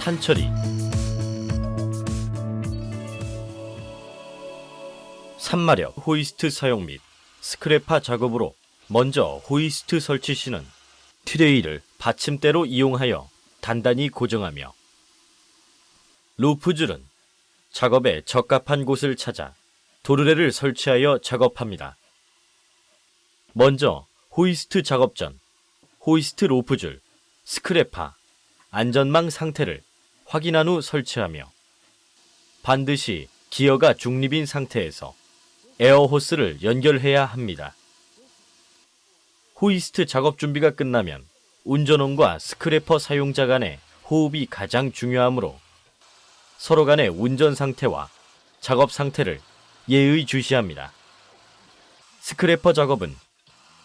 탄처리 산마력 호이스트 사용 및 스크래파 작업으로 먼저 호이스트 설치 시는 트레이를 받침대로 이용하여 단단히 고정하며 루프줄은 작업에 적합한 곳을 찾아 도르래를 설치하여 작업합니다. 먼저 호이스트 작업 전 호이스트 로프줄, 스크래파, 안전망 상태를 확인한 후 설치하며 반드시 기어가 중립인 상태에서 에어호스를 연결해야 합니다. 호이스트 작업 준비가 끝나면 운전원과 스크래퍼 사용자 간의 호흡이 가장 중요하므로 서로 간의 운전 상태와 작업 상태를 예의 주시합니다. 스크래퍼 작업은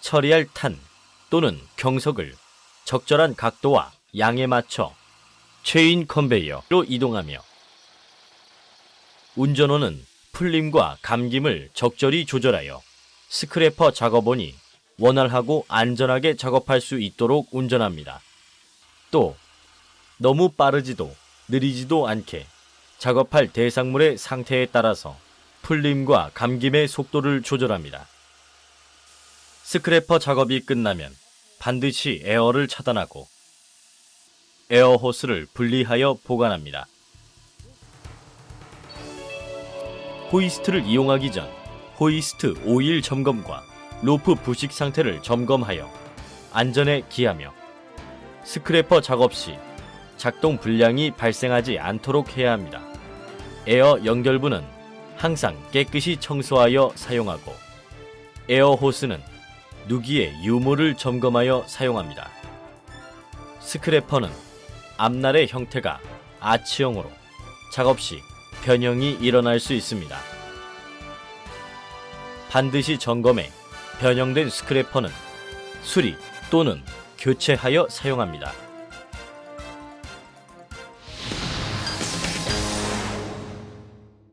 처리할 탄 또는 경석을 적절한 각도와 양에 맞춰 체인 컨베이어로 이동하며 운전원은 풀림과 감김을 적절히 조절하여 스크래퍼 작업원이 원활하고 안전하게 작업할 수 있도록 운전합니다. 또 너무 빠르지도 느리지도 않게 작업할 대상물의 상태에 따라서 풀림과 감김의 속도를 조절합니다. 스크래퍼 작업이 끝나면 반드시 에어를 차단하고 에어 호스를 분리하여 보관합니다. 호이스트를 이용하기 전 호이스트 오일 점검과 로프 부식 상태를 점검하여 안전에 기하며 스크래퍼 작업 시 작동 불량이 발생하지 않도록 해야 합니다. 에어 연결부는 항상 깨끗이 청소하여 사용하고 에어 호스는 누기의 유무를 점검하여 사용합니다. 스크래퍼는 앞날의 형태가 아치형으로 작업 시 변형이 일어날 수 있습니다. 반드시 점검해 변형된 스크래퍼는 수리 또는 교체하여 사용합니다.